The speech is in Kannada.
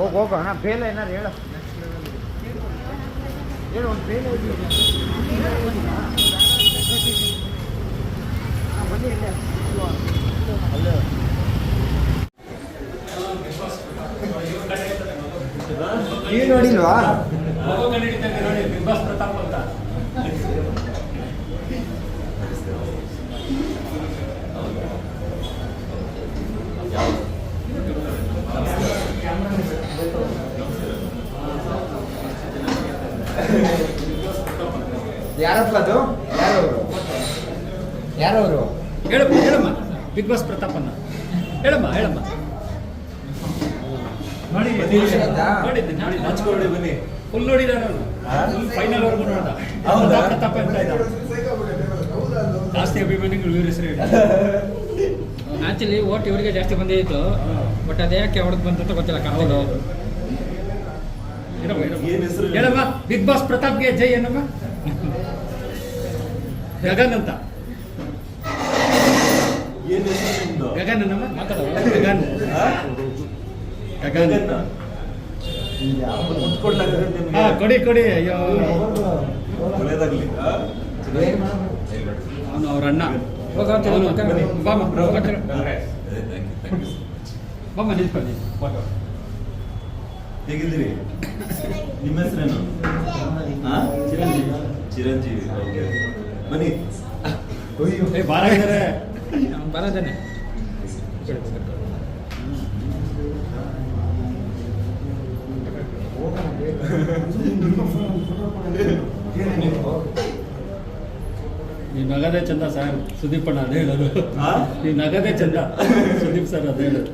ಹೋಗಿ ಹೋಗೋಣ ಬೇಲೆ ಏನಾರು ಹೇಳು. ಹೇಳು ಒಂದು ಬೇಲೆ ನೀವು ನೋಡಿಲ್ವಾ ನೋಡಿ ಬಿಗ್ ಬಾಸ್ ಪ್ರತಾಪ್ ಅಂತ ಯಾರಪ್ಪ ಅದು? ಯಾರವರು? ಯಾರವರು? ಹೇಳಮ್ಮ ಹೇಳಮ್ಮ. ಬಿಗ್ ಬಾಸ್ ಪ್ರತಾಪನ್ನ ಹೇಳಮ್ಮ ಹೇಳಮ್ಮ. ನೋಡಿ? ನೋಡಿದ್ದೆ ನೋಡಿ ಹಚ್ಕೊಳ್ಳಿ ಬನ್ನಿ. ಫುಲ್ ನೋಡಿದಾರೆ ಹಾ? ಫೈನಲ್ ವರ್ಗು ನೋಡ್ದ ಹೌದಾ? ಪ್ರತಾಪ್ ಅಂತ ಇದ್ದ. ಜಾಸ್ತಿ ಅಭಿಮಾನಿಗಳು ಇವ್ರ ಹೆಸರು ಹೇಳಿ. ಆಕ್ಚುಲಿ ಓಟ್ ಇವರಿಗೆ ಜಾಸ್ತಿ ಬಂದಿತ್ತು ಬಟ್ ಅದೇ ಯಾಕೆ ಹೊಡೆದು ಬಂತ ಗೊತ್ತಿಲ್ಲ ಹೌದು ಕರ್ಕೊಂಡು ಹೇಳಮ್ಮ, ಹೇಳಮ್ಮ. ಹೇಳಮ್ಮ ಬಿಗ್ ಬಾಸ್ ಪ್ರತಾಪ್ಗೆ ಜೈ ಏನಮ್ಮ ಗಗನ್. ಅಂತ ಗಗನ್. ಗಗನ್? ಗಗನ್ ಕೊಡಿ ಕೊಡಿ. ಅಯ್ಯೋ. ಒಳ್ಳೇದಾಗ್ಲಿ? ಅವನು ಅವ್ರ ಅಣ್ಣ. ನಿಂತ್ಕೊಳ್ಳಿ. ಹೇಗಿದ್ದೀರಿ? ನಿಮ್ಮ ಹೆಸರೇನು? ಹಾ? ಚಿರಂಜೀವಿ. ಚಿರಂಜೀವಿ. ಓಕೆ. ಬನ್ನಿ. ಏ ಬಾರ ಇದ್ದಾರೆ ಬರೋದೇನೆ ನೀ ನಗದೇ ಚಂದ ಸರ್ ಸುದೀಪ್ ಅಣ್ಣ ಅದೇ ಹೇಳೋದು. ನೀ ನಗದೇ ಚಂದ ಸುದೀಪ್ ಸರ್ ಅದೇ ಹೇಳೋದು.